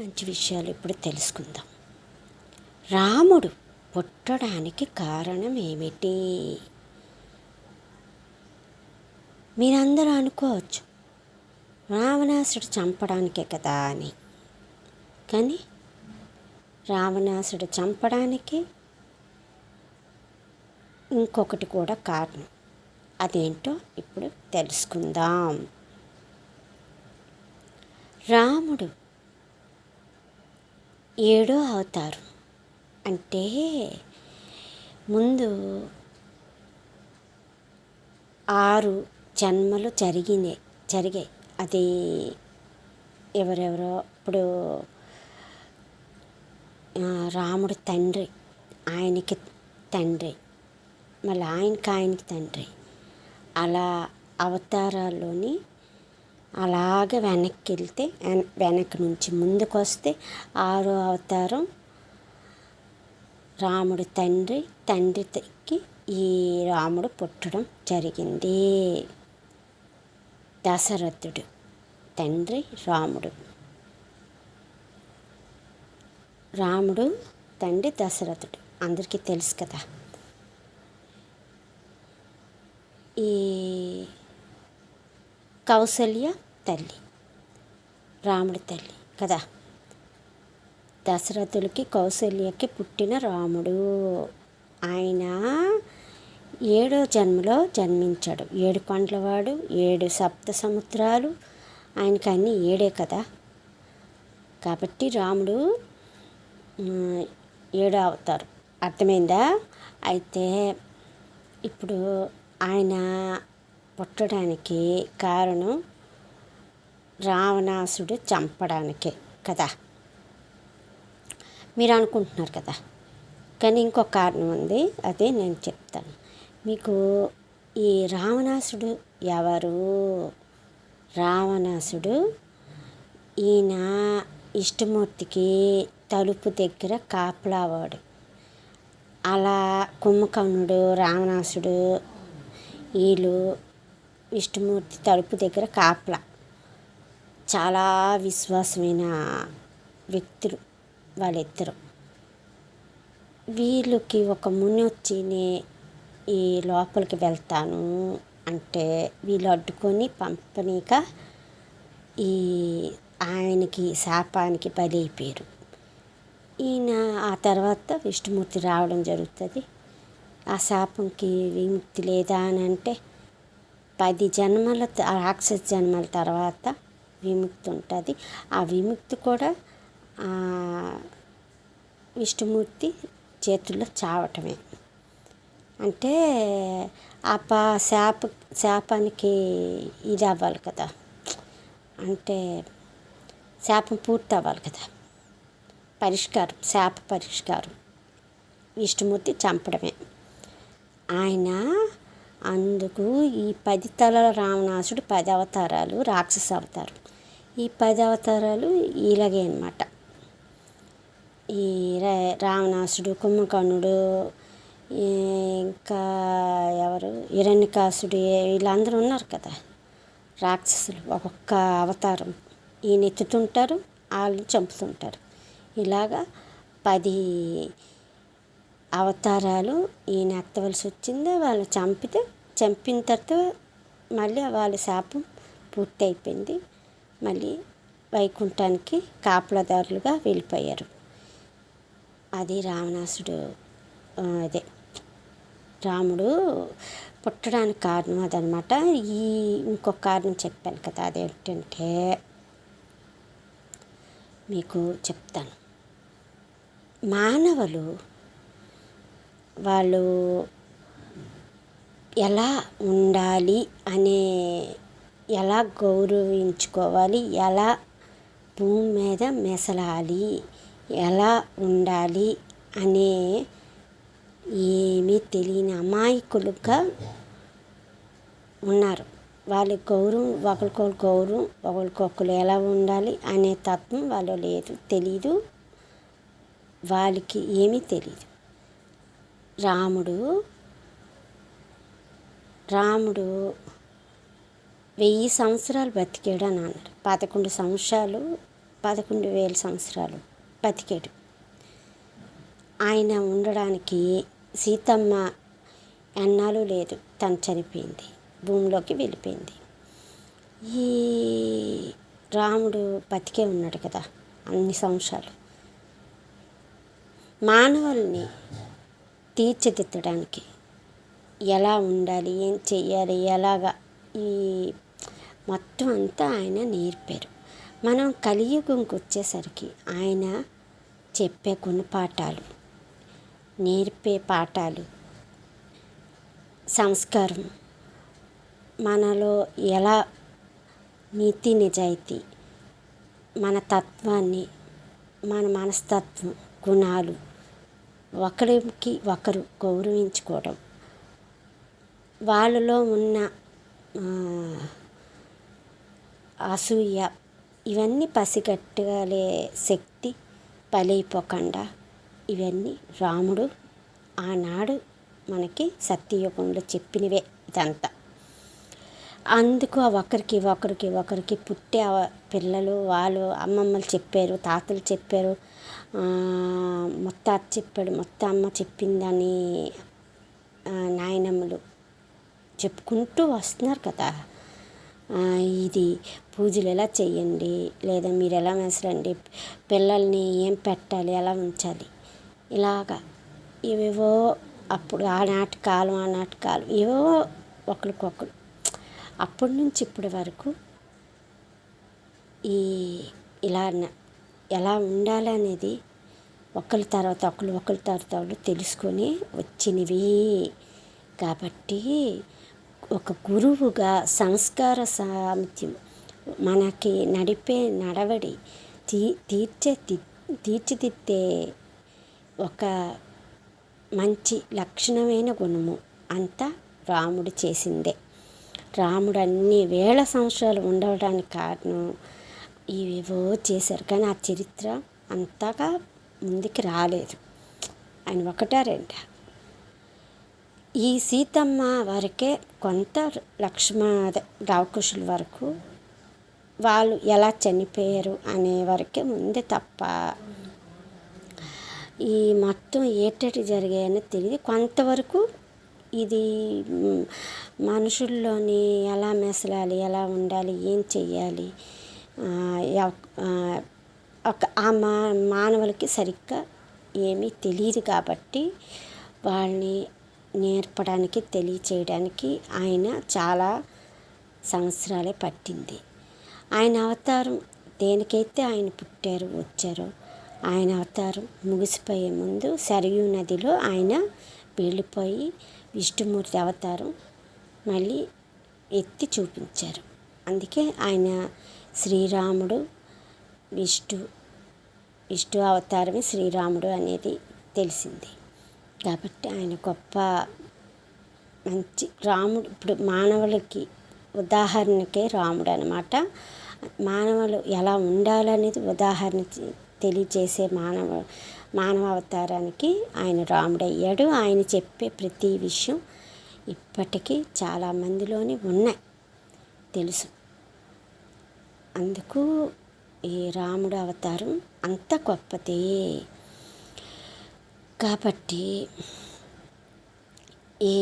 మంచి విషయాలు ఇప్పుడు తెలుసుకుందాం. రాముడు పుట్టడానికి కారణం ఏమిటి? మీరందరూ అనుకోవచ్చు. రావణాసుడు చంపడానికే కదా అని. కానీ రావణాసుడు చంపడానికి ఇంకొకటి కూడా కారణం. అదేంటో ఇప్పుడు తెలుసుకుందాం. రాముడు ఏడో అవతారం. అంటే ముందు ఆరు జన్మలు జరిగినాయి జరిగాయి. అది ఎవరెవరో ఇప్పుడు రాముడు తండ్రి ఆయనకి తండ్రి మళ్ళీ ఆయనకి ఆయనకి తండ్రి. అలా అవతారాల్లోని అలాగే వెనక్కి వెళ్తే వెనక్కి నుంచి ముందుకు వస్తే ఆరో అవతారం రాముడు తండ్రి తండ్రికి ఈ రాముడు పుట్టడం జరిగింది. దశరథుడు తండ్రి రాముడు. రాముడు తండ్రి దశరథుడు. అందరికీ తెలుసు కదా. ఈ కౌసల్య తల్లి. రాముడి తల్లి. కదా? దశరథులకి కౌశల్యకి పుట్టిన రాముడు. ఆయన ఏడో జన్మలో జన్మించాడు. ఏడు కొండలవాడు ఏడు సప్త సముద్రాలు. ఆయనకి అన్నీ ఏడే కదా? కాబట్టి రాముడు ఏడు ఏడో అర్థమైందా? అయితే ఇప్పుడు ఆయన పుట్టడానికి కారణం రావణాసుడు చంపడానికే కదా? మీరు అనుకుంటున్నారు కదా? కానీ ఇంకొక కారణం ఉంది అదే నేను చెప్తాను. మీకు ఈ రావణాసుడు ఎవరు? రావణాసుడు ఈయన ఇష్టమూర్తికి తలుపు దగ్గర కాపలావాడు. అలా కుంభకర్ణుడు రావణాసుడు వీళ్ళు విష్ణుమూర్తి తలుపు దగ్గర కాపలా. చాలా విశ్వాసమైన వ్యక్తులు వాళ్ళిద్దరు. వీళ్ళకి ఒక ముని వచ్చి నే- ఈ లోపలికి వెళ్తాను అంటే వీళ్ళు అడ్డుకొని పంపనీక ఈ ఆయనకి శాపానికి బలైపోయారు ఈయన ఆ తర్వాత విష్ణుమూర్తి రావడం జరుగుతుంది. ఆ శాపంకి విముక్తి లేదా అని అంటే పది జన్మల రాక్షస జన్మల తర్వాత విముక్తి ఉంటుంది ఆ విముక్తి కూడా విష్ణుమూర్తి చేతుల్లో చావటమే. అంటే ఆ పా శాప శాపానికి ఇది అవ్వాలి కదా. అంటే శాపం పూర్తి అవ్వాలి కదా. పరిష్కారం శాప పరిష్కారం. విష్ణుమూర్తి చంపడమే. ఆయన అందుకు ఈ పది తలల రావణాసుడు పది అవతారాలు రాక్షస అవతారం. ఈ పది అవతారాలు ఇలాగే అనమాట ఈ రా- రావణాసుడు కుంభకర్ణుడు ఇంకా ఎవరు? హిరణ్యకాసుడు వీళ్ళందరూ ఉన్నారు కదా? రాక్షసులు ఒక్కొక్క అవతారం. ఈయన ఎత్తుతుంటారు వాళ్ళని చంపుతుంటారు. ఇలాగా పది అవతారాలు ఈయన ఎత్తవలసి వచ్చిందే. వాళ్ళు చంపితే చంపిన తర్వాత మళ్ళీ వాళ్ళ శాపం పూర్తి అయిపోయింది మళ్ళీ వైకుంఠానికి కాపలాదారులుగా వెళ్ళిపోయారు. అది రావణాసుడు అదే. రాముడు పుట్టడానికి కారణం అదనమాట ఈ ఇంకొక కారణం చెప్పాను కదా అదేంటంటే మీకు చెప్తాను. మానవులు వాళ్ళు ఎలా ఉండాలి అనే ఎలా గౌరవించుకోవాలి? ఎలా భూమి మీద మెసలాలి? ఎలా ఉండాలి? అనే ఏమీ తెలియని అమాయకులుగా ఉన్నారు. వాళ్ళ గౌరవం ఒకరికొకరు గౌరవం ఒకరికొకరు ఎలా ఉండాలి అనే తత్వం వాళ్ళు లేదు తెలీదు. వాళ్ళకి ఏమీ తెలియదు రాముడు రాముడు వెయ్యి సంవత్సరాలు బతికాడు అని అన్నారు పదకొండు సంవత్సరాలు పదకొండు వేల సంవత్సరాలు బతికాడు. ఆయన ఉండడానికి సీతమ్మ ఎన్నాళ్ళు లేదు. తను చనిపోయింది. భూమిలోకి వెళ్ళిపోయింది. ఈ రాముడు బతికే ఉన్నాడు కదా అన్ని సంవత్సరాలు. మానవుల్ని తీర్చిదిద్దడానికి ఎలా ఉండాలి ఏం చెయ్యాలి ఎలాగా ఈ మొత్తం అంతా ఆయన నేర్పారు. మనం కలియుగంకి వచ్చేసరికి ఆయన చెప్పే గుణపాఠాలు నేర్పే పాఠాలు సంస్కారం మనలో ఎలా నీతి నిజాయితీ మన తత్వాన్ని మన మనస్తత్వం గుణాలు ఒకరికి ఒకరు గౌరవించుకోవడం. వాళ్ళలో ఉన్న అసూయ ఇవన్నీ పసిగట్టగలే శక్తి బలైపోకుండా ఇవన్నీ రాముడు ఆనాడు మనకి సత్యయుగంలో చెప్పినవే ఇదంతా. అందుకు ఒకరికి ఒకరికి ఒకరికి పుట్టే పిల్లలు వాళ్ళు అమ్మమ్మలు చెప్పారు తాతలు చెప్పారు మొత్తాత చెప్పాడు మొత్తం అమ్మ చెప్పిందని నాయనమ్మలు చెప్పుకుంటూ వస్తున్నారు కదా. ఇది పూజలు ఎలా చేయండి? లేదా మీరు ఎలా మెసరండి? పిల్లల్ని ఏం పెట్టాలి? ఎలా ఉంచాలి? ఇలాగా ఏవేవో అప్పుడు ఆనాటి కాలం ఆనాటి కాలం ఏవో ఒకరికొకరు. అప్పటి నుంచి ఇప్పటి వరకు ఈ ఇలా ఎలా ఉండాలనేది ఒకరి తర్వాత ఒకరు ఒకరి తర్వాత ఒకరు తెలుసుకొని వచ్చినవి. కాబట్టి ఒక గురువుగా సంస్కార సామర్థ్యం మనకి నడిపే నడవడి తీ తీర్చే తీర్చిదిద్దే ఒక మంచి లక్షణమైన గుణము అంతా రాముడు చేసిందే. రాముడు అన్ని వేల సంవత్సరాలు ఉండడానికి కారణం ఇవేవో చేశారు కానీ ఆ చరిత్ర అంతగా ముందుకు రాలేదు. ఆయన ఒకటా రెండా? ఈ సీతమ్మ వరకే కొంత లక్ష్మణ రావకుశుల వరకు వాళ్ళు ఎలా చనిపోయారు అనే వరకే ఉంది తప్ప ఈ మొత్తం ఏటటి జరిగాయని తెలియదు. కొంతవరకు ఇది మనుషుల్లోని ఎలా మెసలాలి ఎలా ఉండాలి ఏం చెయ్యాలి ఒక ఆ మా మానవులకి సరిగ్గా ఏమీ తెలియదు కాబట్టి వాళ్ళని నేర్పడానికి తెలియచేయడానికి ఆయన చాలా సంవత్సరాలే పట్టింది. ఆయన అవతారం దేనికైతే ఆయన పుట్టారు వచ్చారో ఆయన అవతారం ముగిసిపోయే ముందు సరియు నదిలో ఆయన వెళ్ళిపోయి విష్ణుమూర్తి అవతారం మళ్ళీ ఎత్తి చూపించారు. అందుకే ఆయన శ్రీరాముడు విష్ణు విష్ణు అవతారమే శ్రీరాముడు అనేది తెలిసింది. కాబట్టి ఆయన గొప్ప మంచి రాముడు. ఇప్పుడు మానవులకి ఉదాహరణకే రాముడు అనమాట మానవులు ఎలా ఉండాలనేది ఉదాహరణ తెలియజేసే మానవ మానవ అవతారానికి ఆయన రాముడు అయ్యాడు ఆయన చెప్పే ప్రతి విషయం ఇప్పటికీ చాలామందిలోని ఉన్నాయి. తెలుసు. అందుకు ఈ రాముడు అవతారం అంత గొప్పదే. కాబట్టి ఈ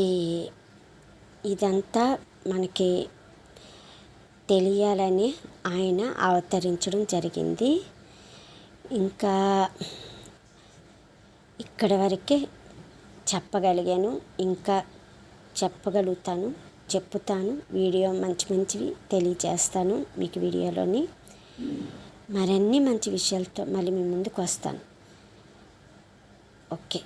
ఇదంతా మనకి తెలియాలని ఆయన అవతరించడం జరిగింది. ఇంకా ఇక్కడ వరకే చెప్పగలిగాను. ఇంకా చెప్పగలుగుతాను చెప్పుతాను. వీడియో మంచి మంచివి తెలియజేస్తాను మీకు వీడియోలోని. మరిన్ని మంచి విషయాలతో మళ్ళీ మీ ముందుకు వస్తాను. ഓക്കെ